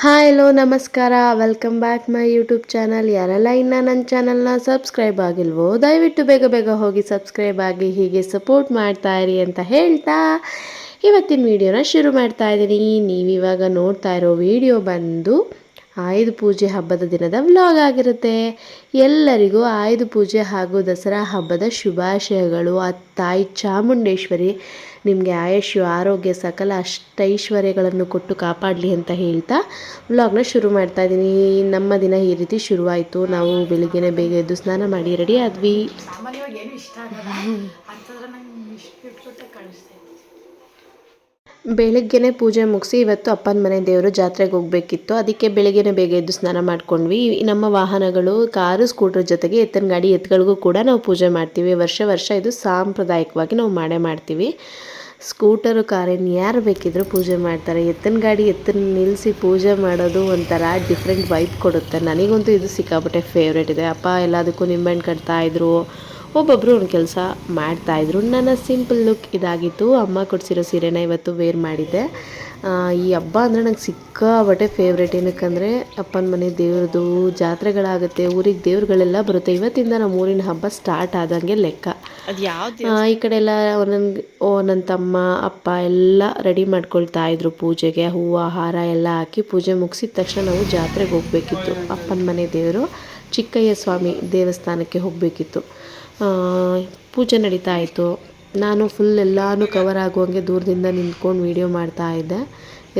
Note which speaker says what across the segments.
Speaker 1: Hi, hello, ನಮಸ್ಕಾರ. Welcome back my YouTube channel ಯಾರೆಲ್ಲ ಇನ್ನು ನನ್ನ ಚಾನಲ್ನ ಸಬ್ಸ್ಕ್ರೈಬ್ ಆಗಿಲ್ವೋ, ದಯವಿಟ್ಟು ಬೇಗ ಬೇಗ ಹೋಗಿ ಸಬ್ಸ್ಕ್ರೈಬ್ ಆಗಿ ಹೀಗೆ ಸಪೋರ್ಟ್ ಮಾಡ್ತಾ ಇರಿ ಅಂತ ಹೇಳ್ತಾ ಇವತ್ತಿನ ವಿಡಿಯೋನ ಶುರು ಮಾಡ್ತಾ ಇದ್ದೀನಿ. ನೀವಿವಾಗ ನೋಡ್ತಾ ಇರೋ ವಿಡಿಯೋ ಬಂದು ಆಯುಧ ಪೂಜೆ ಹಬ್ಬದ ದಿನದ ವ್ಲಾಗ್ ಆಗಿರುತ್ತೆ. ಎಲ್ಲರಿಗೂ ಆಯುಧ ಪೂಜೆ ಹಾಗೂ ದಸರಾ ಹಬ್ಬದ ಶುಭಾಶಯಗಳು. ಆ ತಾಯಿ ಚಾಮುಂಡೇಶ್ವರಿ ನಿಮಗೆ ಆಯುಷ್ಯು ಆರೋಗ್ಯ ಸಕಲ ಅಷ್ಟೈಶ್ವರ್ಯಗಳನ್ನು ಕೊಟ್ಟು ಕಾಪಾಡಲಿ ಅಂತ ಹೇಳ್ತಾ ವ್ಲಾಗ್ನ ಶುರು ಮಾಡ್ತಾ ಇದ್ದೀನಿ ನಮ್ಮ ದಿನ ಈ ರೀತಿ ಶುರುವಾಯಿತು. ನಾವು ಬೆಳಿಗ್ಗೆನೇ ಬೇಗ ಎದ್ದು ಸ್ನಾನ ಮಾಡಿ ರೆಡಿ ಆದ್ವಿ. ಬೆಳಗ್ಗೆನೆ ಪೂಜೆ ಮುಗಿಸಿ ಇವತ್ತು ಅಪ್ಪನ ಮನೆ ದೇವರು ಜಾತ್ರೆಗೆ ಹೋಗಬೇಕಿತ್ತು. ಅದಕ್ಕೆ ಬೆಳಗ್ಗೆನೆ ಬೇಗ ಎದ್ದು ಸ್ನಾನ ಮಾಡ್ಕೊಂಡ್ವಿ. ನಮ್ಮ ವಾಹನಗಳು ಕಾರು ಸ್ಕೂಟರ್ ಜೊತೆಗೆ ಎತ್ತಿನ ಗಾಡಿ ಎತ್ತುಗಳಿಗೂ ಕೂಡ ನಾವು ಪೂಜೆ ಮಾಡ್ತೀವಿ. ವರ್ಷ ವರ್ಷ ಇದು ಸಾಂಪ್ರದಾಯಿಕವಾಗಿ ನಾವು ಮಾಡೇ ಮಾಡ್ತೀವಿ. ಸ್ಕೂಟರು, ಕಾರೇನು ಯಾರು ಬೇಕಿದ್ರೂ ಪೂಜೆ ಮಾಡ್ತಾರೆ. ಎತ್ತಿನ ಗಾಡಿ, ಎತ್ತಿನ ನಿಲ್ಲಿಸಿ ಪೂಜೆ ಮಾಡೋದು ಒಂಥರ ಡಿಫ್ರೆಂಟ್ ವೈಬ್ ಕೊಡುತ್ತೆ. ನನಗಂತೂ ಇದು ಸಿಕ್ಕಾಪಟ್ಟೆ ಫೇವ್ರೇಟ್ ಇದೆ. ಅಪ್ಪ ಎಲ್ಲದಕ್ಕೂ ನಿಂಬೆಹಣ್ಣು ಕಟ್ತಾಯಿದ್ರು ಒಬ್ಬೊಬ್ಬರು ಒಂದು ಕೆಲಸ ಮಾಡ್ತಾಯಿದ್ರು ನನ್ನ ಸಿಂಪಲ್ ಲುಕ್ ಇದಾಗಿತ್ತು. ಅಮ್ಮ ಕೊಡಿಸಿರೋ ಸೀರೆನ ಇವತ್ತು ವೇರ್ ಮಾಡಿದ್ದೆ. ಈ ಹಬ್ಬ ಅಂದರೆ ನಂಗೆ ಸಿಕ್ಕಾಬಟ್ಟೆ ಫೇವ್ರೇಟ್ ಏನಕ್ಕಂದರೆ ಅಪ್ಪನ ಮನೆ ದೇವ್ರದ್ದು ಜಾತ್ರೆಗಳಾಗುತ್ತೆ ಊರಿಗೆ ದೇವ್ರುಗಳೆಲ್ಲ ಬರುತ್ತೆ. ಇವತ್ತಿಂದ ನಮ್ಮ ಊರಿನ ಹಬ್ಬ ಸ್ಟಾರ್ಟ್ ಆದಂಗೆ ಲೆಕ್ಕ. ಈ ಕಡೆ ಎಲ್ಲ ಒಂದೊಂದು ಓ ನನ್ನ ತಮ್ಮ ಅಪ್ಪ ಎಲ್ಲ ರೆಡಿ ಮಾಡ್ಕೊಳ್ತಾ ಇದ್ರು ಪೂಜೆಗೆ. ಹೂವು ಆಹಾರ ಎಲ್ಲ ಹಾಕಿ ಪೂಜೆ ಮುಗಿಸಿದ ತಕ್ಷಣ ನಾವು ಜಾತ್ರೆಗೆ ಹೋಗಬೇಕಿತ್ತು. ಅಪ್ಪನ ಮನೆ ದೇವರು ಚಿಕ್ಕಯ್ಯ ಸ್ವಾಮಿ ದೇವಸ್ಥಾನಕ್ಕೆ ಹೋಗಬೇಕಿತ್ತು. ಪೂಜೆ ನಡೀತಾ ಇತ್ತು. ನಾನು ಫುಲ್ ಎಲ್ಲನೂ ಕವರ್ ಆಗುವಂಗೆ ದೂರದಿಂದ ನಿಂತ್ಕೊಂಡು ವೀಡಿಯೋ ಮಾಡ್ತಾ ಇದ್ದೆ.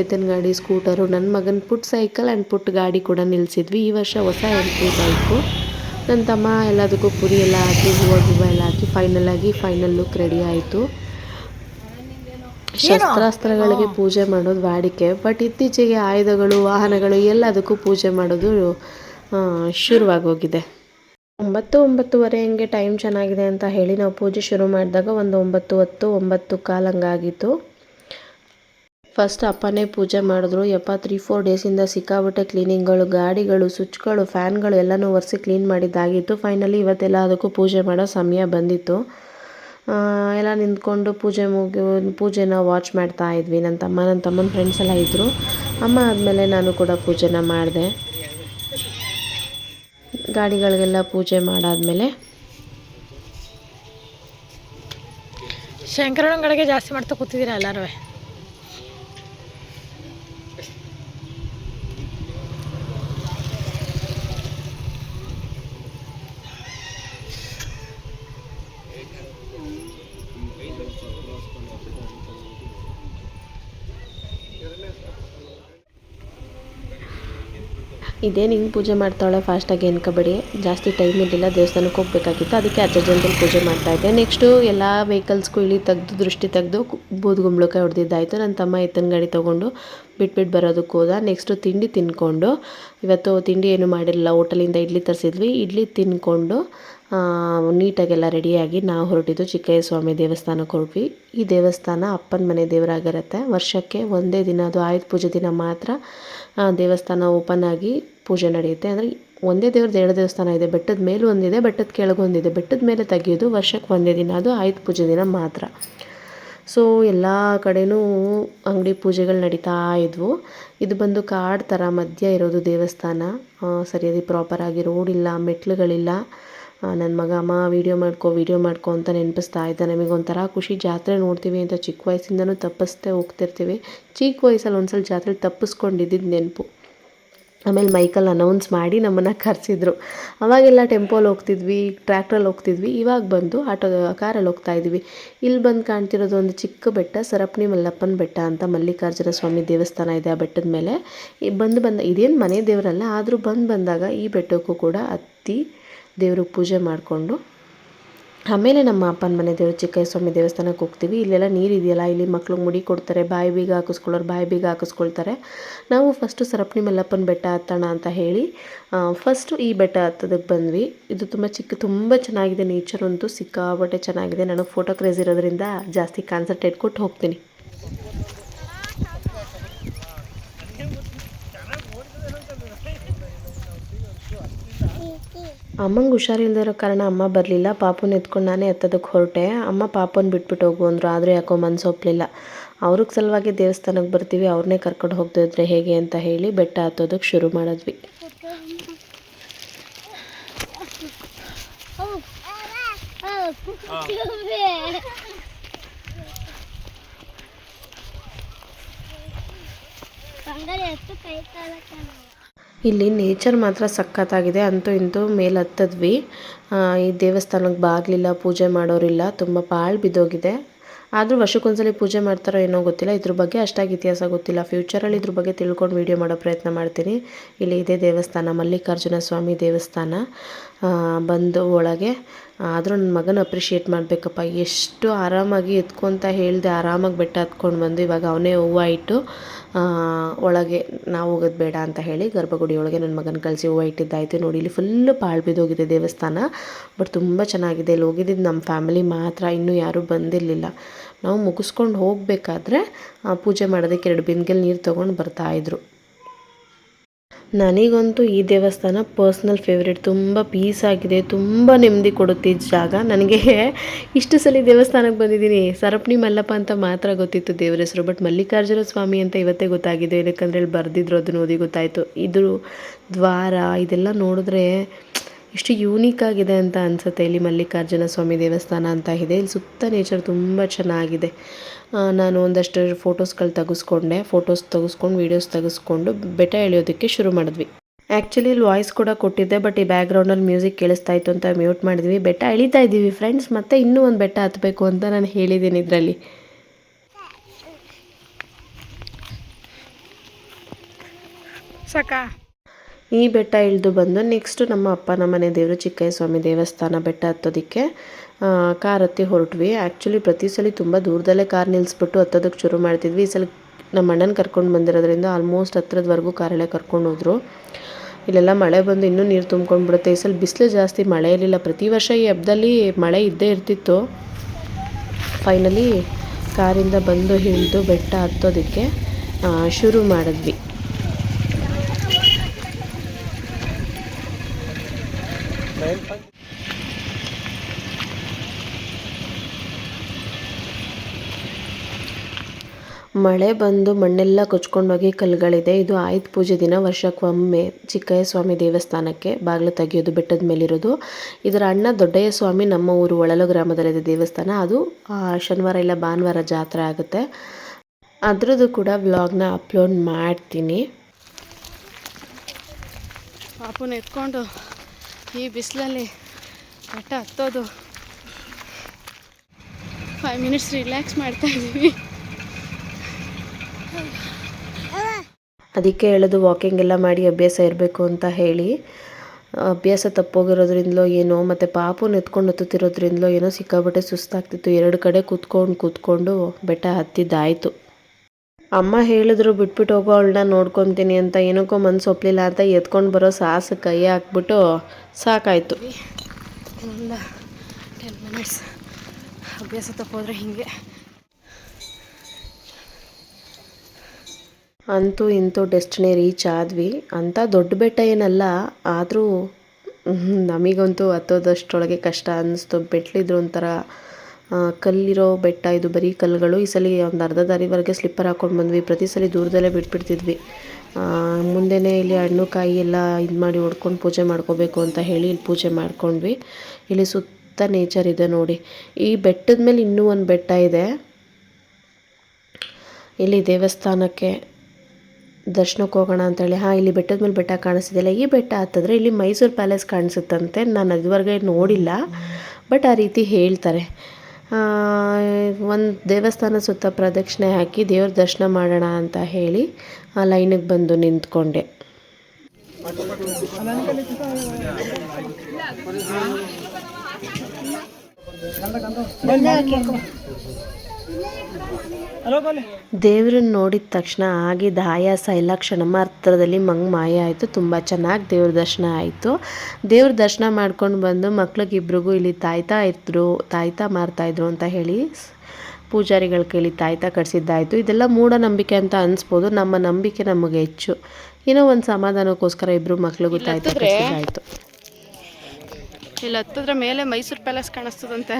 Speaker 1: ಎತ್ತಿನ ಗಾಡಿ ಸ್ಕೂಟರು ನನ್ನ ಮಗನ ಪುಟ್ ಸೈಕಲ್ ಆ್ಯಂಡ್ ಪುಟ್ ಗಾಡಿ ಕೂಡ ನಿಲ್ಲಿಸಿದ್ವಿ ಈ ವರ್ಷ ಹೊಸ ಎಂಟ್ರಿ ಬೈಕು ನನ್ನ ತಮ್ಮ ಎಲ್ಲದಕ್ಕೂ ಪುರಿ ಎಲ್ಲ ಹಾಕಿ ಹೂವು ಗಿವ ಎಲ್ಲ ಹಾಕಿ ಫೈನಲ್ ಆಗಿ ಫೈನಲ್ ಲುಕ್ ರೆಡಿ ಆಯಿತು. ಶಸ್ತ್ರಾಸ್ತ್ರಗಳಿಗೆ ಪೂಜೆ ಮಾಡೋದು ವಾಡಿಕೆ. ಬಟ್ ಇತ್ತೀಚೆಗೆ ಆಯುಧಗಳು ವಾಹನಗಳು ಎಲ್ಲದಕ್ಕೂ ಪೂಜೆ ಮಾಡೋದು ಶುರುವಾಗೋಗಿದೆ ಒಂಬತ್ತು ಒಂಬತ್ತುವರೆ ಹಂಗೆ ಟೈಮ್ ಚೆನ್ನಾಗಿದೆ ಅಂತ ಹೇಳಿ ನಾವು ಪೂಜೆ ಶುರು ಮಾಡಿದಾಗ ಒಂದು ಒಂಬತ್ತು ಹತ್ತು ಒಂಬತ್ತು ಕಾಲು ಹಂಗಾಗಿತ್ತು. ಫಸ್ಟ್ ಅಪ್ಪನೇ ಪೂಜೆ ಮಾಡಿದ್ರು. ಯಪ್ಪ ತ್ರೀ ಫೋರ್ ಡೇಸಿಂದ ಸಿಕ್ಕಾಬಟ್ಟೆ ಕ್ಲೀನಿಂಗ್ಗಳು ಗಾಡಿಗಳು ಸ್ವಿಚ್ಗಳು ಫ್ಯಾನ್ಗಳು ಎಲ್ಲನೂ ಒರೆಸಿ ಕ್ಲೀನ್ ಮಾಡಿದ್ದಾಗಿತ್ತು. ಫೈನಲಿ ಇವತ್ತೆಲ್ಲ ಅದಕ್ಕೂ ಪೂಜೆ ಮಾಡೋ ಸಮಯ ಬಂದಿತ್ತು. ಎಲ್ಲ ನಿಂತ್ಕೊಂಡು ಪೂಜೆ ಮುಗಿ ಪೂಜೆನ ವಾಚ್ ಮಾಡ್ತಾ ಇದ್ವಿ. ನನ್ನ ತಮ್ಮ ನನ್ನ ತಮ್ಮನ ಫ್ರೆಂಡ್ಸ್ ಎಲ್ಲ ಇದ್ದರು ಅಮ್ಮ ಆದಮೇಲೆ ನಾನು ಕೂಡ ಪೂಜೆನ ಮಾಡಿದೆ. ಗಾಡಿಗಳಿಗೆಲ್ಲ ಪೂಜೆ ಮಾಡಾದಮೇಲೆ
Speaker 2: ಶಂಕರನ ಕಡೆಗೆ ಜಾಸ್ತಿ ಮಾಡ್ತಾ ಕೂತಿದ್ದೀರಾ ಎಲ್ಲರೂ
Speaker 1: ಇದೇನು ಹಿಂಗೆ ಪೂಜೆ ಮಾಡ್ತಾಳೆ ಫಾಸ್ಟಾಗಿ ಅನ್ಕೋಬೇಡಿ ಜಾಸ್ತಿ ಟೈಮ್ ಇರಲಿಲ್ಲ, ದೇವಸ್ಥಾನಕ್ಕೆ ಹೋಗ್ಬೇಕಾಗಿತ್ತು. ಅದಕ್ಕೆ ಅರ್ಜೆಂಟಲ್ಲಿ ಪೂಜೆ ಮಾಡ್ತಾ ಇದ್ದೆ. ನೆಕ್ಸ್ಟು ಎಲ್ಲ ವೆಹಿಕಲ್ಸ್ಗೂ ಇಳಿ ತೆಗೆದು, ದೃಷ್ಟಿ ತೆಗೆದು ಬೂದ್ಗುಂಬ್ಳಕಾಯಿ ಹೊಡೆದಿದ್ದಾಯಿತು. ನನ್ನ ತಮ್ಮ ಎತ್ತನ ಗಾಡಿ ತೊಗೊಂಡು ಬಿಟ್ಬಿಟ್ಟು ಬರೋದಕ್ಕೆ ಹೋದ. ನೆಕ್ಸ್ಟು ತಿಂಡಿ ತಿನ್ಕೊಂಡು, ಇವತ್ತು ತಿಂಡಿ ಏನು ಮಾಡಿರಲಿಲ್ಲ. ಹೋಟೆಲಿಂದ ಇಡ್ಲಿ ತರಿಸಿದ್ವಿ. ಇಡ್ಲಿ ತಿನ್ಕೊಂಡು ನೀಟಾಗೆಲ್ಲ ರೆಡಿಯಾಗಿ ನಾವು ಹೊರಟಿದ್ದು ಚಿಕ್ಕಯ್ಯ ಸ್ವಾಮಿ ದೇವಸ್ಥಾನಕ್ಕೆ ಹೊರಟ್ವಿ. ಈ ದೇವಸ್ಥಾನ ಅಪ್ಪನ ಮನೆ ದೇವರಾಗಿರುತ್ತೆ. ವರ್ಷಕ್ಕೆ ಒಂದೇ ದಿನ, ಅದು ಆಯುಧ ಪೂಜೆ ದಿನ ಮಾತ್ರ. ದೇವಸ್ಥಾನ ಓಪನ್ ಆಗಿ ಪೂಜೆ ನಡೆಯುತ್ತೆ. ಅಂದರೆ ಒಂದೇ ದೇವ್ರದ್ದು ಎರಡು ದೇವಸ್ಥಾನ ಇದೆ. ಬೆಟ್ಟದ ಮೇಲೂ ಒಂದಿದೆ, ಬೆಟ್ಟದ ಕೆಳಗೆ ಒಂದಿದೆ. ಬೆಟ್ಟದ ಮೇಲೆ ತೆಗೆಯೋದು ವರ್ಷಕ್ಕೆ ಒಂದೇ ದಿನ. ಅದು ಆಯುಧ ಪೂಜೆ ದಿನ ಮಾತ್ರ. ಸೊ ಎಲ್ಲ ಕಡೆಯೂ ಅಂಗಡಿ ಪೂಜೆಗಳು ನಡೀತಾ ಇದ್ವು. ಇದು ಬಂದು ಕಾಡು ಥರ ಮಧ್ಯ ಇರೋದು ದೇವಸ್ಥಾನ. ಸರಿಯಾಗಿ ಪ್ರಾಪರಾಗಿ ರೋಡ್ ಇಲ್ಲ, ಮೆಟ್ಲುಗಳಿಲ್ಲ. ನನ್ನ ಮಗ, ಅಮ್ಮ ವೀಡಿಯೋ ಮಾಡ್ಕೊ ವೀಡಿಯೋ ಮಾಡ್ಕೊ ಅಂತ ನೆನಪಿಸ್ತಾ ಇದ್ದ ನಮಗೊಂಥರ ಖುಷಿ. ಜಾತ್ರೆ ನೋಡ್ತೀವಿ ಅಂತ ಚಿಕ್ಕ ವಯಸ್ಸಿಂದನೂ ತಪ್ಪಿಸ್ತೇ ಹೋಗ್ತಿರ್ತೀವಿ. ಚಿಕ್ಕ ವಯಸ್ಸಲ್ಲಿ ಒಂದ್ಸಲ ಜಾತ್ರೆ ತಪ್ಪಿಸ್ಕೊಂಡಿದ್ದಿದ್ದು ನೆನಪು. ಆಮೇಲೆ ಮೈಕಲ್ಲಿ ಅನೌನ್ಸ್ ಮಾಡಿ ನಮ್ಮನ್ನು ಕರೆಸಿದ್ರು. ಅವಾಗೆಲ್ಲ ಟೆಂಪೋಲ್ಲಿ ಹೋಗ್ತಿದ್ವಿ ಟ್ರ್ಯಾಕ್ಟ್ರಲ್ಲಿ ಹೋಗ್ತಿದ್ವಿ. ಇವಾಗ ಬಂದು ಆಟೋ, ಕಾರಲ್ಲಿ ಹೋಗ್ತಾ ಇದ್ವಿ. ಇಲ್ಲಿ ಬಂದು ಕಾಣ್ತಿರೋದು ಒಂದು ಚಿಕ್ಕ ಬೆಟ್ಟ, ಸರಪಣಿ ಮಲ್ಲಪ್ಪನ ಬೆಟ್ಟ ಅಂತ ಮಲ್ಲಿಕಾರ್ಜುನ ಸ್ವಾಮಿ ದೇವಸ್ಥಾನ ಇದೆ ಆ ಬೆಟ್ಟದ ಮೇಲೆ. ಬಂದು ಬಂದ, ಇದೇನು ಮನೆ ದೇವರಲ್ಲ, ಆದರೂ ಬಂದು ಬಂದಾಗ ಈ ಬೆಟ್ಟಕ್ಕೂ ಕೂಡ ಹತ್ತಿ ದೇವ್ರಿಗೆ ಪೂಜೆ ಮಾಡಿಕೊಂಡು ಆಮೇಲೆ ನಮ್ಮ ಅಪ್ಪನ ಮನೆ ದೇವರು ಚಿಕ್ಕಯ್ಯ ಸ್ವಾಮಿ ದೇವಸ್ಥಾನಕ್ಕೆ ಹೋಗ್ತೀವಿ. ಇಲ್ಲೆಲ್ಲ ನೀರು ಇದೆಯಲ್ಲ, ಇಲ್ಲಿ ಮಕ್ಳಿಗೆ ಮುಡಿ ಕೊಡ್ತಾರೆ, ಬಾಯಿ ಬೀಗ ಹಾಕಿಸ್ಕೊಳ್ಳೋರು ಬಾಯಿ ಬೀಗ ಹಾಕಿಸ್ಕೊಳ್ತಾರೆ. ನಾವು ಫಸ್ಟು ಸರಪಣಿ ಮಲ್ಲಪ್ಪನ ಬೆಟ್ಟ ಹತ್ತೋಣ ಅಂತ ಹೇಳಿ ಫಸ್ಟು ಈ ಬೆಟ್ಟ ಹತ್ತೋದಕ್ಕೆ ಬಂದ್ವಿ. ಇದು ತುಂಬ ಚಿಕ್ಕ, ತುಂಬ ಚೆನ್ನಾಗಿದೆ ನೇಚರ್ ಅಂತೂ ಸಿಕ್ಕಾಬಟ್ಟೆ ಚೆನ್ನಾಗಿದೆ. ನನಗೆ ಫೋಟೋ ಕ್ರೇಜ್ ಇರೋದ್ರಿಂದ ಜಾಸ್ತಿ ಕಾನ್ಸಂಟ್ರೇಟ್ ಕೊಟ್ಟು ಹೋಗ್ತೀನಿ. ಅಮ್ಮಂಗೆ ಹುಷಾರಿಲ್ದಿರೋ ಕಾರಣ ಅಮ್ಮ ಬರಲಿಲ್ಲ. ಪಾಪುನ ಎತ್ಕೊಂಡು ನಾನೇ ಎತ್ತೋದಕ್ಕೆ ಹೊರಟೆ. ಅಮ್ಮ ಪಾಪನ ಬಿಟ್ಬಿಟ್ಟು ಹೋಗು ಅಂದರು. ಆದರೆ ಯಾಕೋ ಮನ್ಸು ಒಪ್ಪಲಿಲ್ಲ ಅವ್ರಿಗೆ ಸಲುವಾಗಿ ದೇವಸ್ಥಾನಕ್ಕೆ ಬರ್ತೀವಿ. ಅವ್ರನ್ನೇ ಕರ್ಕೊಂಡು ಹೋಗ್ತಿದ್ರೆ ಹೇಗೆ ಅಂತ ಹೇಳಿ ಬೆಟ್ಟ ಹತ್ತೋದಕ್ಕೆ ಶುರು ಮಾಡಿದ್ವಿ. ಇಲ್ಲಿ ನೇಚರ್ ಮಾತ್ರ ಸಖತ್ತಾಗಿದೆ ಅಂತೂ ಇಂತೂ ಮೇಲೆ ಹತ್ತದ್ವಿ ಈ ದೇವಸ್ಥಾನಕ್ಕೆ ಬಾಗಿಲಿಲ್ಲ, ಪೂಜೆ ಮಾಡೋರಿಲ್ಲ, ತುಂಬ ಪಾಳು ಬಿದ್ದೋಗಿದೆ. ಆದರೂ ವರ್ಷಕ್ಕೊಂದ್ಸಲಿ ಪೂಜೆ ಮಾಡ್ತಾರೋ ಏನೋ ಗೊತ್ತಿಲ್ಲ, ಇದ್ರ ಬಗ್ಗೆ ಅಷ್ಟಾಗಿ ಇತಿಹಾಸ ಗೊತ್ತಿಲ್ಲ. ಫ್ಯೂಚರಲ್ಲಿ ಇದ್ರ ಬಗ್ಗೆ ತಿಳ್ಕೊಂಡು ವೀಡಿಯೋ ಮಾಡೋ ಪ್ರಯತ್ನ ಮಾಡ್ತೀನಿ. ಇಲ್ಲಿ ಇದೇ ದೇವಸ್ಥಾನ, ಮಲ್ಲಿಕಾರ್ಜುನ ಸ್ವಾಮಿ ದೇವಸ್ಥಾನ ಬಂದು ಒಳಗೆ. ಆದರೂ ನನ್ನ ಮಗನ ಅಪ್ರಿಷಿಯೇಟ್ ಮಾಡಬೇಕಪ್ಪ. ಎಷ್ಟು ಆರಾಮಾಗಿ ಎತ್ಕೊಂತ ಹೇಳಿದೆ ಆರಾಮಾಗಿ ಬೆಟ್ಟ ಹತ್ಕೊಂಡು ಬಂದು ಇವಾಗ ಅವನೇ ಹೂವು ಇಟ್ಟು ಒಳಗೆ ನಾವು ಹೋಗೋದು ಬೇಡ ಅಂತ ಹೇಳಿ ಗರ್ಭಗುಡಿ ಒಳಗೆ ನನ್ನ ಮಗನ ಕಳಿಸಿ ಹೂವು ಇಟ್ಟಿದ್ದಾಯಿತು. ನೋಡಿ, ಇಲ್ಲಿ ಫುಲ್ಲು ಪಾಳು ಬಿದ್ದೋಗಿದೆ ದೇವಸ್ಥಾನ. ಬಟ್ ತುಂಬ ಚೆನ್ನಾಗಿದೆ. ಇಲ್ಲಿ ಹೋಗಿದ್ದು ನಮ್ಮ ಫ್ಯಾಮಿಲಿ ಮಾತ್ರ. ಇನ್ನೂ ಯಾರೂ ಬಂದಿರಲಿಲ್ಲ. ನಾವು ಮುಗಿಸ್ಕೊಂಡು ಹೋಗಬೇಕಾದ್ರೆ ಪೂಜೆ ಮಾಡೋದಕ್ಕೆ ಎರಡು ಬಿಂದಿಗೆಲ್ ನೀರು ತೊಗೊಂಡು ಬರ್ತಾಯಿದ್ರು ನನಗಂತೂ ಈ ದೇವಸ್ಥಾನ ಪರ್ಸ್ನಲ್ ಫೇವ್ರೇಟ್. ತುಂಬ ಪೀಸ್ ಆಗಿದೆ, ತುಂಬ ನೆಮ್ಮದಿ ಕೊಡುತ್ತೆ ಜಾಗ. ನನಗೆ ಇಷ್ಟು ಸಲ ದೇವಸ್ಥಾನಕ್ಕೆ ಬಂದಿದ್ದೀನಿ. ಸರಪಣಿ ಮಲ್ಲಪ್ಪ ಅಂತ ಮಾತ್ರ ಗೊತ್ತಿತ್ತು ದೇವರ ಹೆಸರು ಬಟ್ ಮಲ್ಲಿಕಾರ್ಜುನ ಸ್ವಾಮಿ ಅಂತ ಇವತ್ತೇ ಗೊತ್ತಾಗಿದೆ. ಯಾಕಂದರೆ ಇಲ್ಲಿ ಬರೆದಿದ್ರು, ಅದನ್ನು ಓದಿ ಗೊತ್ತಾಯಿತು. ಇದು ದ್ವಾರ, ಇದೆಲ್ಲ ನೋಡಿದ್ರೆ ಎಷ್ಟು ಯೂನಿಕ್ ಆಗಿದೆ ಅಂತ ಅನಿಸುತ್ತೆ ಇಲ್ಲಿ ಮಲ್ಲಿಕಾರ್ಜುನ ಸ್ವಾಮಿ ದೇವಸ್ಥಾನ ಅಂತ ಇದೆ. ಇಲ್ಲಿ ಸುತ್ತ ನೇಚರ್ ತುಂಬ ಚೆನ್ನಾಗಿದೆ. ನಾನು ಒಂದಷ್ಟು ಫೋಟೋಸ್ಗಳು ತೆಗೆಸ್ಕೊಂಡೆ. ಫೋಟೋಸ್ ತೆಗೆಸ್ಕೊಂಡು ವೀಡಿಯೋಸ್ ತೆಗೆಸ್ಕೊಂಡು ಬೆಟ್ಟ ಎಳೆಯೋದಕ್ಕೆ ಶುರು ಮಾಡಿದ್ವಿ. ಆ್ಯಕ್ಚುಲಿ ಇಲ್ಲಿ ವಾಯ್ಸ್ ಕೂಡ ಕೊಟ್ಟಿದ್ದೆ ಬಟ್ ಈ ಬ್ಯಾಕ್ಗ್ರೌಂಡಲ್ಲಿ ಮ್ಯೂಸಿಕ್ ಕೇಳಿಸ್ತಾ ಇತ್ತು ಅಂತ ಮ್ಯೂಟ್ ಮಾಡಿದ್ವಿ. ಬೆಟ್ಟ ಎಳಿತಾ ಇದ್ದೀವಿ ಫ್ರೆಂಡ್ಸ್ ಮತ್ತೆ ಇನ್ನೂ ಒಂದು ಬೆಟ್ಟ ಹತ್ತಬೇಕು ಅಂತ ನಾನು ಹೇಳಿದ್ದೀನಿ ಇದರಲ್ಲಿ.
Speaker 2: ಸಾಕಾ
Speaker 1: ಈ ಬೆಟ್ಟ ಇಳಿದು ಬಂದು ನೆಕ್ಸ್ಟ್ ನಮ್ಮ ಅಪ್ಪನ ಮನೆ ದೇವರು ಚಿಕ್ಕಯ್ಯ ಸ್ವಾಮಿ ದೇವಸ್ಥಾನ ಬೆಟ್ಟ ಹತ್ತೋದಕ್ಕೆ ಕಾರ್ ಹತ್ತಿ ಹೊರಟ್ವಿ. ಆ್ಯಕ್ಚುಲಿ ಪ್ರತಿ ಸಲ ತುಂಬ ದೂರದಲ್ಲೇ ಕಾರ್ ನಿಲ್ಲಿಸ್ಬಿಟ್ಟು ಹತ್ತೋದಕ್ಕೆ ಶುರು ಮಾಡ್ತಿದ್ವಿ. ಈ ಸಲ ನಮ್ಮ ಅಣ್ಣನ ಕರ್ಕೊಂಡು ಬಂದಿರೋದ್ರಿಂದ ಆಲ್ಮೋಸ್ಟ್ ಹತ್ರದವರೆಗೂ ಕಾರಲ್ಲೇ ಕರ್ಕೊಂಡು ಹೋದರು. ಇಲ್ಲೆಲ್ಲ ಮಳೆ ಬಂದು ಇನ್ನೂ ನೀರು ತುಂಬ್ಕೊಂಡ್ಬಿಡುತ್ತೆ. ಈ ಸಲ ಬಿಸಿಲು ಜಾಸ್ತಿ, ಮಳೆ ಇರಲಿಲ್ಲ. ಪ್ರತಿ ವರ್ಷ ಈ ಹಬ್ಬದಲ್ಲಿ ಮಳೆ ಇದ್ದೇ ಇರ್ತಿತ್ತು. ಫೈನಲಿ ಕಾರಿಂದ ಬಂದು ಹಿಡಿದು ಬೆಟ್ಟ ಹತ್ತೋದಕ್ಕೆ ಶುರು ಮಾಡಿದ್ವಿ. ಮಳೆ ಬಂದು ಮಣ್ಣೆಲ್ಲ ಕೊಚ್ಕೊಂಡೋಗಿ ಕಲ್ಲುಗಳಿದೆ ಇದು ಆಯುಧ ಪೂಜೆ ದಿನ. ವರ್ಷಕ್ಕೊಮ್ಮೆ ಚಿಕ್ಕಯ್ಯ ಸ್ವಾಮಿ ದೇವಸ್ಥಾನಕ್ಕೆ ಬಾಗಿಲು ತೆಗೆಯೋದು ಬೆಟ್ಟದ ಮೇಲಿರೋದು. ಇದರ ಅಣ್ಣ ದೊಡ್ಡಯ್ಯ ಸ್ವಾಮಿ ನಮ್ಮ ಊರು ಒಳಲು ಗ್ರಾಮದಲ್ಲಿದೆ ದೇವಸ್ಥಾನ. ಅದು ಶನಿವಾರ ಇಲ್ಲ ಭಾನುವಾರ ಜಾತ್ರೆ ಆಗುತ್ತೆ. ಅದರದ್ದು ಕೂಡ ವ್ಲಾಗ್ನ ಅಪ್ಲೋಡ್ ಮಾಡ್ತೀನಿ.
Speaker 2: ಪಾಪನ ಎತ್ಕೊಂಡು ಈ ಬಿಸಿಲಲ್ಲಿ ಬೆಟ್ಟ ಹತ್ತೋದು. ಫೈವ್ ಮಿನಿಟ್ಸ್ ರಿಲ್ಯಾಕ್ಸ್ ಮಾಡ್ತಾ ಇದ್ದೀವಿ.
Speaker 1: ಅದಕ್ಕೆ ಹೇಳೋದು ವಾಕಿಂಗ್ ಎಲ್ಲ ಮಾಡಿ ಅಭ್ಯಾಸ ಇರಬೇಕು ಅಂತ ಹೇಳಿ. ಅಭ್ಯಾಸ ತಪ್ಪೋಗಿರೋದ್ರಿಂದಲೋ ಏನೋ ಮತ್ತು ಪಾಪು ಎತ್ಕೊಂಡು ಹತ್ತುತ್ತಿರೋದ್ರಿಂದಲೋ ಏನೋ ಸಿಕ್ಕಾಬಟ್ಟೆ ಸುಸ್ತಾಗ್ತಿತ್ತು. ಎರಡು ಕಡೆ ಕೂತ್ಕೊಂಡು ಕೂತ್ಕೊಂಡು ಬೆಟ್ಟ ಹತ್ತಿದ್ದಾಯಿತು. ಅಮ್ಮ ಹೇಳಿದ್ರು ಬಿಟ್ಬಿಟ್ಟು ಹೋಗೋ ಅವಳನ್ನ ನೋಡ್ಕೊತೀನಿ ಅಂತ. ಏನಕ್ಕೋ ಮನ್ಸು ಒಪ್ಪಲಿಲ್ಲ ಅಂತ ಎತ್ಕೊಂಡು ಬರೋ ಸಾಹಸ ಕೈ ಹಾಕ್ಬಿಟ್ಟು ಸಾಕಾಯಿತು.
Speaker 2: ಒಂದು ಟೆನ್ ಮಿನಿಟ್ಸ್ ಅಭ್ಯಾಸ ತಪ್ಪೋದ್ರೆ ಹೀಗೆ.
Speaker 1: ಅಂತೂ ಇಂತೂ ಡೆಸ್ಟಿನಿ ರೀಚ್ ಆದ್ವಿ. ಅಂತ ದೊಡ್ಡ ಬೆಟ್ಟ ಏನಲ್ಲ ಆದರೂ ನಮಗಂತೂ ಹತ್ತೋದಷ್ಟೊಳಗೆ ಕಷ್ಟ ಅನ್ನಿಸ್ತು ಬೆಟ್ಲಿದ್ರು ಒಂಥರ ಕಲ್ಲಿರೋ ಬೆಟ್ಟ, ಇದು ಬರೀ ಕಲ್ಲುಗಳು. ಈ ಸಲ ಒಂದು ಅರ್ಧ ದಾರಿವರೆಗೆ ಸ್ಲಿಪ್ಪರ್ ಹಾಕ್ಕೊಂಡು ಬಂದ್ವಿ. ಪ್ರತಿ ಸಲ ದೂರದಲ್ಲೇ ಬಿಟ್ಬಿಡ್ತಿದ್ವಿ. ಮುಂದೆನೇ ಇಲ್ಲಿ ಹಣ್ಣು ಕಾಯಿ ಎಲ್ಲ ಇದು ಮಾಡಿ ಹೊಡ್ಕೊಂಡು ಪೂಜೆ ಮಾಡ್ಕೋಬೇಕು ಅಂತ ಹೇಳಿ ಇಲ್ಲಿ ಪೂಜೆ ಮಾಡ್ಕೊಂಡ್ವಿ. ಇಲ್ಲಿ ಸುತ್ತ ನೇಚರ್ ಇದೆ ನೋಡಿ. ಈ ಬೆಟ್ಟದ ಮೇಲೆ ಇನ್ನೂ ಒಂದು ಬೆಟ್ಟ ಇದೆ. ಇಲ್ಲಿ ದೇವಸ್ಥಾನಕ್ಕೆ ದರ್ಶನಕ್ಕೆ ಹೋಗೋಣ ಅಂತೇಳಿ ಹಾಂ, ಇಲ್ಲಿ ಬೆಟ್ಟದ ಮೇಲೆ ಬೆಟ್ಟ ಕಾಣಿಸ್ತಿದೆಯಲ್ಲ ಈ ಬೆಟ್ಟ ಹತ್ತಿದ್ರೆ ಇಲ್ಲಿ ಮೈಸೂರು ಪ್ಯಾಲೇಸ್ ಕಾಣಿಸುತ್ತಂತೆ. ನಾನು ಅದುವರೆಗೆ ನೋಡಿಲ್ಲ. ಬಟ್ ಆ ರೀತಿ ಹೇಳ್ತಾರೆ. ಒಂದು ದೇವಸ್ಥಾನ ಸುತ್ತ ಪ್ರದಕ್ಷಿಣೆ ಹಾಕಿ ದೇವ್ರ ದರ್ಶನ ಮಾಡೋಣ ಅಂತ ಹೇಳಿ ಆ ಲೈನಿಗೆ ಬಂದು ನಿಂತ್ಕೊಂಡೆ. ದೇವ್ರನ್ನ ನೋಡಿದ ತಕ್ಷಣ ಆಗಿದ್ದ ಆಯಾಸ ಎಲ್ಲ ಕ್ಷಣ ಮಾತ್ರದಲ್ಲಿ ಮಂಗ್ ಮಾಯ ಆಯಿತು ತುಂಬ ಚೆನ್ನಾಗಿ ದೇವ್ರ ದರ್ಶನ ಆಯಿತು. ದೇವ್ರ ದರ್ಶನ ಮಾಡ್ಕೊಂಡು ಬಂದು ಮಕ್ಳಿಗಿಬ್ರಿಗೂ ಇಲ್ಲಿ ತಾಯ್ತಾ ಇದ್ರು ತಾಯ್ತಾ ಮಾರ್ತಾಯಿದ್ರು ಅಂತ ಹೇಳಿ ಸ್- ಪೂಜಾರಿಗಳ ಕೈಲಿ ತಾಯ್ತಾ ಕಟ್ಸಿದ್ದಾಯಿತು. ಇದೆಲ್ಲ ಮೂಢನಂಬಿಕೆ ಅಂತ ಅನಿಸ್ಬೋದು ನಮ್ಮ ನಂಬಿಕೆ ನಮಗೆ ಹೆಚ್ಚು. ಏನೋ ಒಂದು ಸಮಾಧಾನಕ್ಕೋಸ್ಕರ ಇಬ್ಬರು ಮಕ್ಳಿಗೂ ತಾಯ್ತಾ ಕಟ್ಸಿದ್ದಾಯಿತು.
Speaker 2: ಇಲ್ಲಿ ಹತ್ತಿದ್ರೆ ಮೇಲೆ ಮೈಸೂರು ಪ್ಯಾಲೇಸ್ ಕಾಣಿಸ್ತದಂತೆ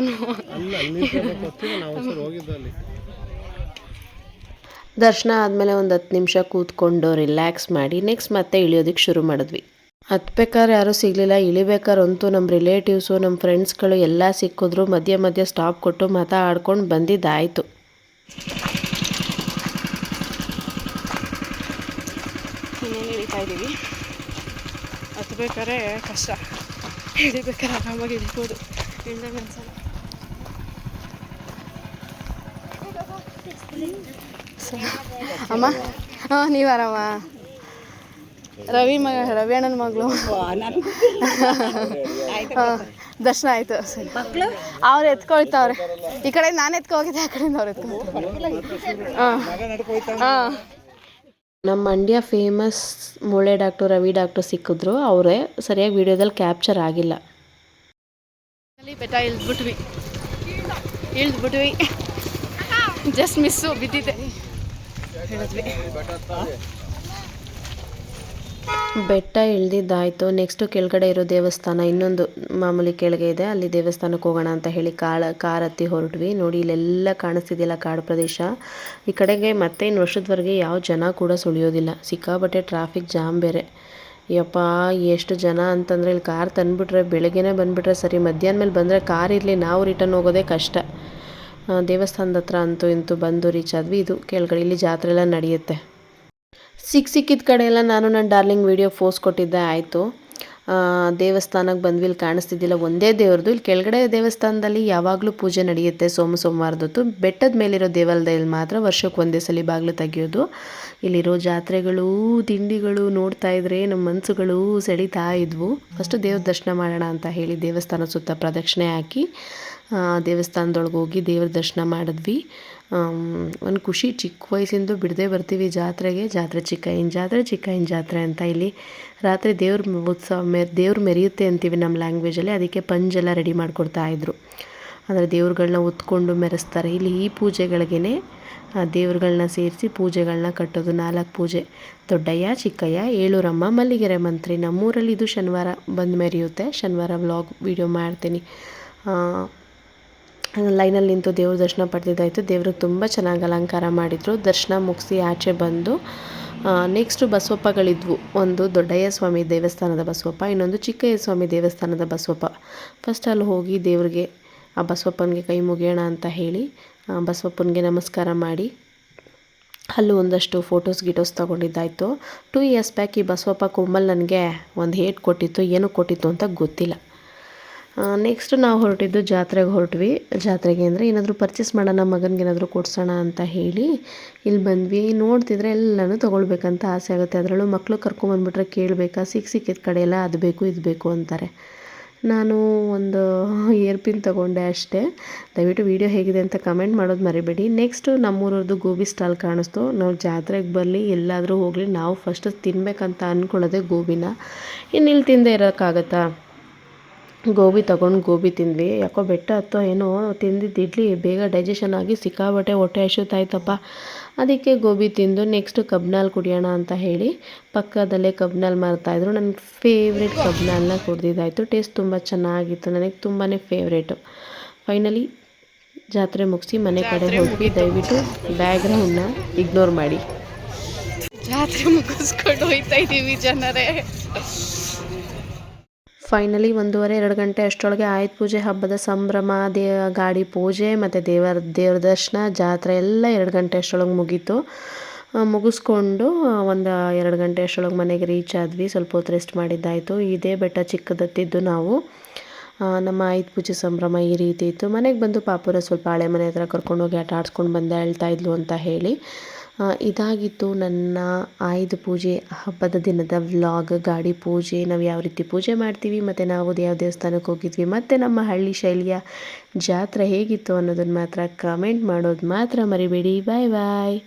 Speaker 1: ದರ್ಶನ ಆದಮೇಲೆ ಒಂದು ಹತ್ತು ನಿಮಿಷ ಕೂತ್ಕೊಂಡು ರಿಲ್ಯಾಕ್ಸ್ ಮಾಡಿ ನೆಕ್ಸ್ಟ್ ಮತ್ತೆ ಇಳಿಯೋದಕ್ಕೆ ಶುರು ಮಾಡಿದ್ವಿ. ಹತ್ಬೇಕಾದ್ರೆ ಯಾರೂ ಸಿಗಲಿಲ್ಲ. ಇಳಿಬೇಕಾದ್ರೆ ಅಂತೂ ನಮ್ಮ ರಿಲೇಟಿವ್ಸು ನಮ್ಮ ಫ್ರೆಂಡ್ಸ್ಗಳು ಎಲ್ಲ ಸಿಕ್ಕಿದ್ರು. ಮಧ್ಯ ಮಧ್ಯೆ ಸ್ಟಾಪ್ ಕೊಟ್ಟು ಮಾತಾಡ್ಕೊಂಡು ಬಂದಿದ್ದಾಯಿತು.
Speaker 2: ಇನ್ನೇನು ಇಳಿತಾ ಇದ್ದೀವಿ ಹತ್ಬೇಕಾದ್ರೆ ಕಷ್ಟ. ಇಳಿಬೇಕಾದ್ರೆ ಆರಾಮಾಗಿ ಇಳಿಬೋದು. ಇಳಿದಾಗ ಅನ್ಸಲ್ಲ ಅಮ್ಮ? ಹಾಂ ನೀವು ಆರಾಮ? ರವಿ ಮಗ ರವಿ ಅಣ್ಣನ ಮಗಳು. ಹಾಂ ದರ್ಶನ ಆಯಿತು. ಸರಿ ಅವ್ರು ಎತ್ಕೊಳ್ತಾವ್ರೆ. ಈ ಕಡೆ ನಾನು ಎತ್ಕೊ ಹೋಗಿದ್ದೆ ಆ ಕಡೆಯಿಂದ ಅವ್ರು ಎತ್ಕೊಂಡು ಹಾಂ ಹಾಂ
Speaker 1: ನಮ್ಮ ಮಂಡ್ಯ ಫೇಮಸ್ ಮೂಳೆ ಡಾಕ್ಟ್ರು ರವಿ ಡಾಕ್ಟ್ರು ಸಿಕ್ಕಿದ್ರು. ಅವರೇ ಸರಿಯಾಗಿ ವಿಡಿಯೋದಲ್ಲಿ ಕ್ಯಾಪ್ಚರ್ ಆಗಿಲ್ಲ.
Speaker 2: ಬೆಟ್ಟ ಇಳಿದ್ಬಿಟ್ವಿ. ಇಳಿದ್ಬಿಟ್ವಿ. Just miss ಬಿದ್ದಿದ್ದೆ.
Speaker 1: ಬೆಟ್ಟ ಇಳ್ದಿದ್ದಾಯ್ತು. ನೆಕ್ಸ್ಟು ಕೆಳಗಡೆ ಇರೋ ದೇವಸ್ಥಾನ ಇನ್ನೊಂದು ಮಾಮೂಲಿ ಕೆಳಗೆ ಇದೆ. ಅಲ್ಲಿ ದೇವಸ್ಥಾನಕ್ಕೆ ಹೋಗೋಣ ಅಂತ ಹೇಳಿ ಕಾಳ, ಕಾರ್ ಹತ್ತಿ ಹೊರಟ್ವಿ. ನೋಡಿ, ಇಲ್ಲೆಲ್ಲ ಕಾಣಿಸ್ತಿದ್ದಿಲ್ಲ ಕಾಡು ಪ್ರದೇಶ. ಈ ಕಡೆಗೆ ಮತ್ತೆ ಇನ್ನು ವರ್ಷದವರೆಗೆ ಯಾವ ಜನ ಕೂಡ ಸುಳಿಯೋದಿಲ್ಲ. ಸಿಕ್ಕಾಬಟ್ಟೆ ಟ್ರಾಫಿಕ್ ಜಾಮ್ ಬೇರೆ. ಯಪ್ಪ, ಎಷ್ಟು ಜನ ಅಂತಂದರೆ ಇಲ್ಲಿ ಕಾರ್ ತಂದುಬಿಟ್ರೆ ಬೆಳಗ್ಗೆನೇ ಬಂದುಬಿಟ್ರೆ ಸರಿ, ಮಧ್ಯಾಹ್ನ ಮೇಲೆ ಬಂದರೆ ಕಾರ್ ಇರಲಿ, ನಾವು ರಿಟರ್ನ್ ಹೋಗೋದೇ ಕಷ್ಟ. ದೇವಸ್ಥಾನದ ಹತ್ರ ಅಂತೂ ಇಂತೂ ಬಂದು ರೀಚ್ ಆದ್ವಿ. ಇದು ಕೆಳಗಡೆ ಇಲ್ಲಿ ಜಾತ್ರೆ ಎಲ್ಲ ನಡೆಯುತ್ತೆ. ಸಿಕ್ಕ ಸಿಕ್ಕಿದ ಕಡೆ ಎಲ್ಲ ನಾನು ನನ್ನ ಡಾರ್ಲಿಂಗ್ ವಿಡಿಯೋ ಫೋಸ್ ಕೊಟ್ಟಿದ್ದೆ, ಆಯಿತು. ದೇವಸ್ಥಾನಕ್ಕೆ ಬಂದ್ವಿ, ಇಲ್ಲಿ ಕಾಣಿಸ್ತಿದ್ದಿಲ್ಲ. ಒಂದೇ ದೇವ್ರದ್ದು. ಇಲ್ಲಿ ಕೆಳಗಡೆ ದೇವಸ್ಥಾನದಲ್ಲಿ ಯಾವಾಗಲೂ ಪೂಜೆ ನಡೆಯುತ್ತೆ ಸೋಮ ಸೋಮವಾರದೊತ್ತು. ಬೆಟ್ಟದ ಮೇಲಿರೋ ದೇವಾಲಯದಲ್ಲಿ ಮಾತ್ರ ವರ್ಷಕ್ಕೆ ಒಂದೇ ಸಲ ಬಾಗಿಲು ತೆಗೆಯೋದು. ಇಲ್ಲಿರೋ ಜಾತ್ರೆಗಳು, ತಿಂಡಿಗಳು ನೋಡ್ತಾ ಇದ್ರೆ ನಮ್ಮ ಮನಸ್ಸುಗಳು ಸೆಳೀತಾ ಇದ್ವು. ಫಸ್ಟು ದೇವ್ರ ದರ್ಶನ ಮಾಡೋಣ ಅಂತ ಹೇಳಿ ದೇವಸ್ಥಾನ ಸುತ್ತ ಪ್ರದಕ್ಷಿಣೆ ಹಾಕಿ ದೇವಸ್ಥಾನದೊಳಗೆ ಹೋಗಿ ದೇವ್ರ ದರ್ಶನ ಮಾಡಿದ್ವಿ. ಒಂದು ಖುಷಿ ಚಿಕ್ಕ ವಯಸ್ಸಿಂದ ಬಿಡದೆ ಬರ್ತೀವಿ ಜಾತ್ರೆಗೆ. ಜಾತ್ರೆ ಚಿಕ್ಕಯ್ಯನ ಜಾತ್ರೆ ಚಿಕ್ಕಯ್ಯನ ಜಾತ್ರೆ ಅಂತ ಇಲ್ಲಿ ರಾತ್ರಿ ದೇವ್ರ ಉತ್ಸವ ಮೆ, ದೇವ್ರು ಮೆರೆಯುತ್ತೆ ಅಂತೀವಿ ನಮ್ಮ ಲ್ಯಾಂಗ್ವೇಜಲ್ಲಿ ಅದಕ್ಕೆ ಪಂಜೆಲ್ಲ ರೆಡಿ ಮಾಡಿಕೊಡ್ತಾ ಇದ್ರು. ಅಂದರೆ ದೇವ್ರುಗಳನ್ನ ಹೊತ್ಕೊಂಡು ಮೆರೆಸ್ತಾರೆ. ಇಲ್ಲಿ ಈ ಪೂಜೆಗಳಿಗೇ ದೇವ್ರುಗಳನ್ನ ಸೇರಿಸಿ ಪೂಜೆಗಳನ್ನ ಕಟ್ಟೋದು ನಾಲ್ಕು ಪೂಜೆ. ದೊಡ್ಡಯ್ಯ, ಚಿಕ್ಕಯ್ಯ, ಏಳೂರಮ್ಮ, ಮಲ್ಲಿಗೆರೆ ಮಂತ್ರಿ. ನಮ್ಮೂರಲ್ಲಿ ಇದು ಶನಿವಾರ ಬಂದು ಮೆರೆಯುತ್ತೆ. ಶನಿವಾರ ವ್ಲಾಗ್ ವಿಡಿಯೋ ಮಾಡ್ತೀನಿ. ಲೈನಲ್ಲಿ ನಿಂತು ದೇವ್ರ ದರ್ಶನ ಪಡೆದಿದ್ದಾಯಿತು. ದೇವ್ರಿಗೆ ತುಂಬ ಚೆನ್ನಾಗಿ ಅಲಂಕಾರ ಮಾಡಿದರು. ದರ್ಶನ ಮುಗಿಸಿ ಆಚೆ ಬಂದು ನೆಕ್ಸ್ಟು ಬಸವಪ್ಪಗಳಿದ್ವು. ಒಂದು ದೊಡ್ಡಯ್ಯ ಸ್ವಾಮಿ ದೇವಸ್ಥಾನದ ಬಸವಪ್ಪ, ಇನ್ನೊಂದು ಚಿಕ್ಕಯ್ಯ ಸ್ವಾಮಿ ದೇವಸ್ಥಾನದ ಬಸವಪ್ಪ. ಫಸ್ಟ್ ಅಲ್ಲಿ ಹೋಗಿ ದೇವ್ರಿಗೆ, ಆ ಬಸವಪ್ಪನಿಗೆ ಕೈ ಮುಗಿಯೋಣ ಅಂತ ಹೇಳಿ ಬಸವಪ್ಪನಿಗೆ ನಮಸ್ಕಾರ ಮಾಡಿ, ಅಲ್ಲೂ ಒಂದಷ್ಟು ಫೋಟೋಸ್ ಗಿಟೋಸ್ ತೊಗೊಂಡಿದ್ದಾಯಿತು. ಟೂ ಇಯರ್ಸ್ ಬ್ಯಾಕ್ ಈ ಬಸವಪ್ಪ ಕೊಂಬಲ್ ನನಗೆ ಒಂದು ಹೇಟ್ ಕೊಟ್ಟಿತ್ತು, ಏನು ಕೊಟ್ಟಿತ್ತು ಅಂತ ಗೊತ್ತಿಲ್ಲ. ನೆಕ್ಸ್ಟ್ ನಾವು ಹೊರಟಿದ್ದು ಜಾತ್ರೆಗೆ ಹೊರಟ್ವಿ. ಜಾತ್ರೆಗೆ ಅಂದರೆ ಏನಾದರೂ ಪರ್ಚೇಸ್ ಮಾಡೋಣ, ಮಗನಿಗೆ ಏನಾದರೂ ಕೊಡ್ಸೋಣ ಅಂತ ಹೇಳಿ ಇಲ್ಲಿ ಬಂದ್ವಿ. ನೋಡ್ತಿದ್ರೆ ಎಲ್ಲನೂ ತೊಗೊಳ್ಬೇಕಂತ ಆಸೆ ಆಗುತ್ತೆ. ಅದರಲ್ಲೂ ಮಕ್ಕಳು ಕರ್ಕೊಂಬಂದ್ಬಿಟ್ರೆ ಕೇಳಬೇಕಾ? ಸಿಕ್ಕ ಸಿಕ್ಕಿದ ಕಡೆ ಎಲ್ಲ ಅದು ಬೇಕು, ಇದು ಬೇಕು ಅಂತಾರೆ. ನಾನು ಒಂದು ಇಯರ್ ಪಿನ್ ತೊಗೊಂಡೆ ಅಷ್ಟೇ. ದಯವಿಟ್ಟು ವಿಡಿಯೋ ಹೇಗಿದೆ ಅಂತ ಕಮೆಂಟ್ ಮಾಡೋದು ಮರಿಬೇಡಿ. ನೆಕ್ಸ್ಟು ನಮ್ಮೂರದ್ದು ಗೋಬಿ ಸ್ಟಾಲ್ ಕಾಣಿಸ್ತು. ನಾವು ಜಾತ್ರೆಗೆ ಬರಲಿ, ಎಲ್ಲಾದರೂ ಹೋಗಲಿ, ನಾವು ಫಸ್ಟ್ ತಿನ್ನಬೇಕಂತ ಅಂದ್ಕೊಳ್ಳೋದೇ ಗೋಬಿನ. ಇನ್ನು ಇಲ್ಲಿ ತಿಂದೇ ಇರೋಕ್ಕಾಗತ್ತಾ? ಗೋಬಿ ತಗೊಂಡು ಗೋಬಿ ತಿಂದ್ವಿ. ಯಾಕೋ ಬೆಟ್ಟ ಹತ್ತೋ ಏನೋ ತಿಂದಿದ್ದು ಇಡ್ಲಿ ಬೇಗ ಡೈಜೆಷನ್ ಆಗಿ ಸಿಕ್ಕಾಬಟ್ಟೆ ಹೊಟ್ಟೆ ಹಸಿತಾಯ್ತಪ್ಪ. ಅದಕ್ಕೆ ಗೋಬಿ ತಿಂದು ನೆಕ್ಸ್ಟು ಕಬ್ನಾಲ್ ಕುಡಿಯೋಣ ಅಂತ ಹೇಳಿ ಪಕ್ಕದಲ್ಲೇ ಕಬ್ನಾಲ್ ಮಾರ್ತಾಯಿದ್ರು ನನ್ನ ಫೇವ್ರೆಟ್ ಕಬ್ನಾಲ್ನ ಕುಡ್ದಿದ್ದಾಯಿತು. ಟೇಸ್ಟ್ ತುಂಬ ಚೆನ್ನಾಗಿತ್ತು. ನನಗೆ ತುಂಬಾ ಫೇವ್ರೇಟು ಫೈನಲಿ ಜಾತ್ರೆ ಮುಗಿಸಿ ಮನೆ ಕಡೆ ಹೋಗಿ ದಯವಿಟ್ಟು ಬ್ಯಾಗ್ರೌಂಡ್ನ ಇಗ್ನೋರ್ ಮಾಡಿ.
Speaker 2: ಜಾತ್ರೆ ಮುಗಿಸ್ಕೊಂಡು ಹೋಯ್ತಾ ಇದ್ದೀವಿ ಜನರೇ.
Speaker 1: ಫೈನಲಿ ಒಂದೂವರೆ, ಎರಡು ಗಂಟೆ ಅಷ್ಟರೊಳಗೆ ಆಯುಧ ಪೂಜೆ, ಹಬ್ಬದ ಸಂಭ್ರಮ, ದೇ, ಗಾಡಿ ಪೂಜೆ, ಮತ್ತು ದೇವರ, ದೇವ್ರ ದರ್ಶನ, ಜಾತ್ರೆ ಎಲ್ಲ ಎರಡು ಗಂಟೆ ಅಷ್ಟರೊಳಗೆ ಮುಗೀತು. ಮುಗಿಸ್ಕೊಂಡು ಒಂದು ಎರಡು ಗಂಟೆ ಅಷ್ಟರೊಳಗೆ ಮನೆಗೆ ರೀಚ್ ಆದ್ವಿ. ಸ್ವಲ್ಪ ಹೊತ್ತು ರೆಸ್ಟ್ ಮಾಡಿದ್ದಾಯಿತು. ಇದೇ ಬೆಟ್ಟ ಚಿಕ್ಕದತ್ತಿದ್ದು ನಾವು. ನಮ್ಮ ಆಯುಧ ಪೂಜೆ ಸಂಭ್ರಮ ಈ ರೀತಿ ಇತ್ತು. ಮನೆಗೆ ಬಂದು ಪಾಪುರ ಸ್ವಲ್ಪ ಹಳೆ ಮನೆ ಹತ್ರ ಕರ್ಕೊಂಡೋಗಿ ಆಟ ಆಡಿಸ್ಕೊಂಡು ಬಂದೆ ಹೇಳ್ತಾ ಇದ್ಲು ಅಂತ ಹೇಳಿ. ಇದಾಗಿತ್ತು ನನ್ನ ಆಯುಧ ಪೂಜೆ ಹಬ್ಬದ ದಿನದ ವ್ಲಾಗ್, ಗಾಡಿ ಪೂಜೆ. ನಾವು ಯಾವ ರೀತಿ ಪೂಜೆ ಮಾಡ್ತೀವಿ, ಮತ್ತು ನಾವು ಯಾವ ದೇವಸ್ಥಾನಕ್ಕೆ ಹೋಗಿದ್ವಿ, ಮತ್ತು ನಮ್ಮ ಹಳ್ಳಿ ಶೈಲಿಯ ಜಾತ್ರೆ ಹೇಗಿತ್ತು ಅನ್ನೋದನ್ನು ಮಾತ್ರ ಕಮೆಂಟ್ ಮಾಡೋದು ಮಾತ್ರ ಮರಿಬೇಡಿ. ಬಾಯ್ ಬಾಯ್